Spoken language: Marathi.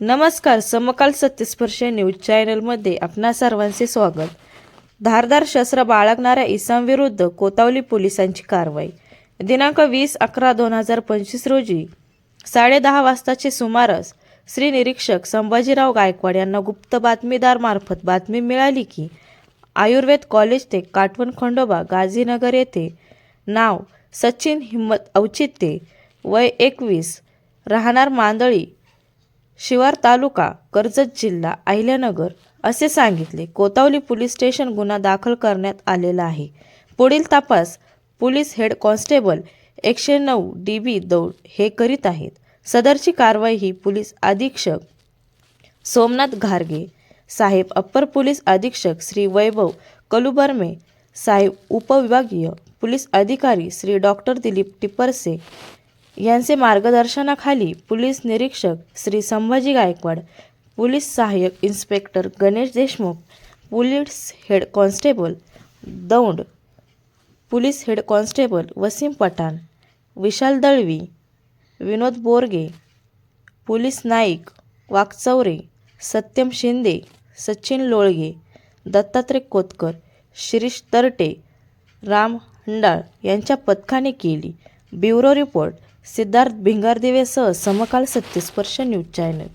नमस्कार समकाल सत्यस्पर्श न्यूज चॅनलमध्ये आपणा सर्वांचे स्वागत. धारदार शस्त्र बाळगणाऱ्या इसांविरुद्ध कोतावली पोलिसांची कारवाई. दिनांक वीस अकरा दोन हजार पंचवीस रोजी साडेदहा वाजताचे सुमारास श्री निरीक्षक संभाजीराव गायकवाड यांना गुप्त बातमीदारमार्फत बातमी मिळाली की आयुर्वेद कॉलेज ते काटवण खंडोबा गाझीनगर येथे नाव सचिन हिम्मत औचित्ये वय एकवीस राहणार मांदळी शिवार तालुका कर्जत जिल्हा अहिल्यानगर असे सांगितले. कोतावली पोलीस स्टेशन गुन्हा दाखल करण्यात आलेला आहे. पुढील तपास पोलीस हेड कॉन्स्टेबल एकशे नऊ डी बी दौड हे करीत आहेत. सदरची कारवाई ही पोलीस अधीक्षक सोमनाथ घारगे साहेब अप्पर पोलीस अधीक्षक श्री वैभव कलुबर्मे साहेब उपविभागीय पोलीस अधिकारी श्री डॉक्टर दिलीप टिपरसे यांचे मार्गदर्शनाखाली पोलीस निरीक्षक श्री संभाजी गायकवाड पोलीस सहाय्यक inspector Ganesh Deshmukh police head constable Daund police head constable Wasim Pathan Vishal Dalvi Vinod Borge police Naik Wakchaure Satyam Shinde Sachin Lolge Dattatray Kotkar Shirish Tarate Ram Handal यांच्या पथकाने केली. Bureau report. सिद्धार्थ भिंगारदिवेसह समकाल सत्यस्पर्श न्यूज चॅनल.